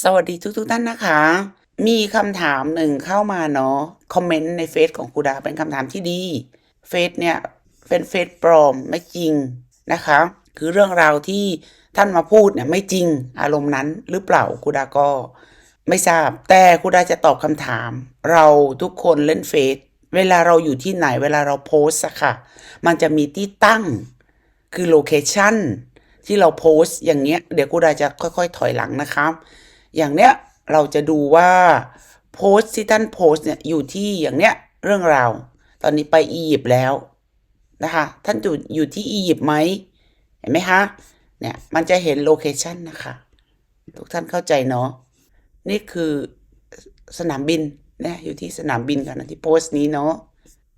สวัสดีทุกๆท่านนะคะ มีคำถามหนึ่งเข้ามาเนาะคอมเมนต์ในเฟซของครูดาเป็นคำถามที่ดีเฟซเนี่ยเป็นเฟซปลอมไม่จริงนะคะ คือเรื่องราวที่ท่านมาพูดเนี่ยไม่จริงอารมณ์นั้นหรือเปล่าครูดาก็ไม่ทราบ แต่ครูดาจะตอบคำถาม เราทุกคนเล่นเฟซเวลาเราอยู่ที่ไหนเวลาเราโพสอะค่ะ มันจะมีที่ตั้งคือโลเคชันที่เราโพสอย่างเงี้ย เดี๋ยวกูดาจะค่อยๆ ถอยหลังนะครับ อย่างเนี้ยเราจะดูว่าโพสต์ที่ท่านโพสต์เนี่ยอยู่ที่อย่างเนี้ยเรื่องราว ตอนนี้ไปอียิปต์แล้วนะคะท่านอยู่อยู่ที่อียิปต์ไหมเห็นไหมคะเนี่ยมันจะเห็นโลเคชันนะคะทุกท่านเข้าใจเนาะนี่คือสนามบินเนี่ยอยู่ที่สนามบินกันนะที่โพสต์นี้เนาะ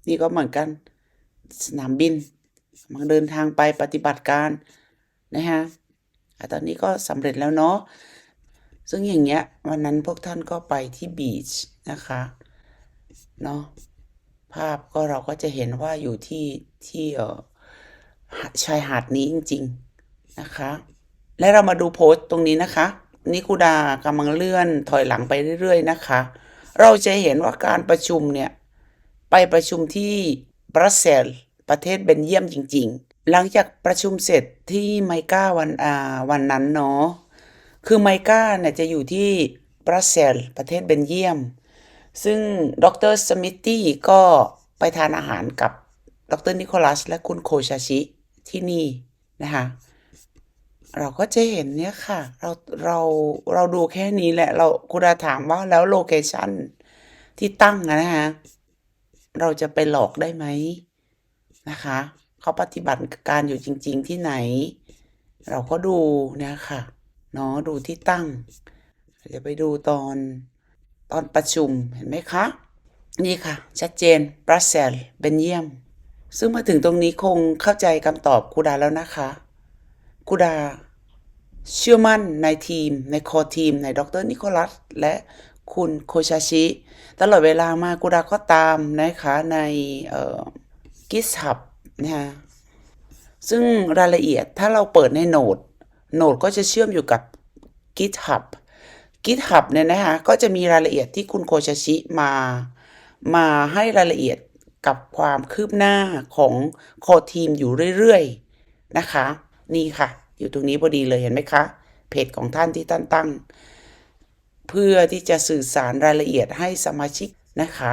นี่ก็เหมือนกันสนามบินกำลังเดินทางไปปฏิบัติการนะฮะอะตอนนี้ก็สำเร็จแล้วเนาะ ซึ่งอย่างเงี้ยวันนั้นพวกท่านก็ไปที่บีชนะคะเนาะภาพก็เราก็จะเห็นว่าอยู่ที่ที่เออชายหาดนี้จริง ๆนะคะ และเรามาดูโพสต์ตรงนี้นะคะนี่คูดากำลังเลื่อนถอยหลังไปเรื่อย ๆ นะคะ เราจะเห็นว่าการประชุมเนี่ย ไปประชุมที่บรัสเซลประเทศเบนเยียมจริง ๆ หลังจากประชุมเสร็จที่ไมก้าวันอ่าวันนั้นเนาะ คือไมก้าเนี่ยจะอยู่ที่บรัสเซลประเทศเบนเยียม ซึ่งดรสมิตตี้ก็ไปทานอาหารกับดรนิโคลัส และคุณโคชาชิที่นี่นะคะเราก็จะเห็นเนี่ยค่ะ เราเราเราดูแค่นี้แหละ เราคุณดาถามว่าแล้วโลเคชั่นที่ตั้งนะคะเราจะไปหลอกได้ไหมนะคะเขาปฏิบัติการอยู่จริง ๆ ที่ไหน เราก็ดูเนี่ยค่ะ เนาะดูที่ตั้งเดี๋ยวไปดูตอนตอนประชุมเห็นไหมคะ นี่ค่ะ ชัดเจนบรัสเซลส์เบนเยียม ซึ่งมาถึงตรงนี้คงเข้าใจคำตอบคูดาแล้วนะคะคูดาเชื่อมั่นในทีม ในคอทีม ในดรนิโคลัส และคุณโคชาชิ ตลอดเวลามากูดาก็ตามนะคะในกิสฮับนะฮะซึ่งรายละเอียดถ้าเราเปิดในโนด โนดก็จะเชื่อมอยู่กับ GitHub GitHub เนี่ยนะคะก็จะมีรายละเอียดที่คุณโคชชิมา มาให้รายละเอียดกับความคืบหน้าของโคทีมอยู่เรื่อยๆ นะคะ นี่ค่ะ อยู่ตรงนี้พอดีเลยเห็นไหมคะ เพจของท่านที่ท่านตั้ง เพื่อที่จะสื่อสารรายละเอียดให้สมาชิกนะคะ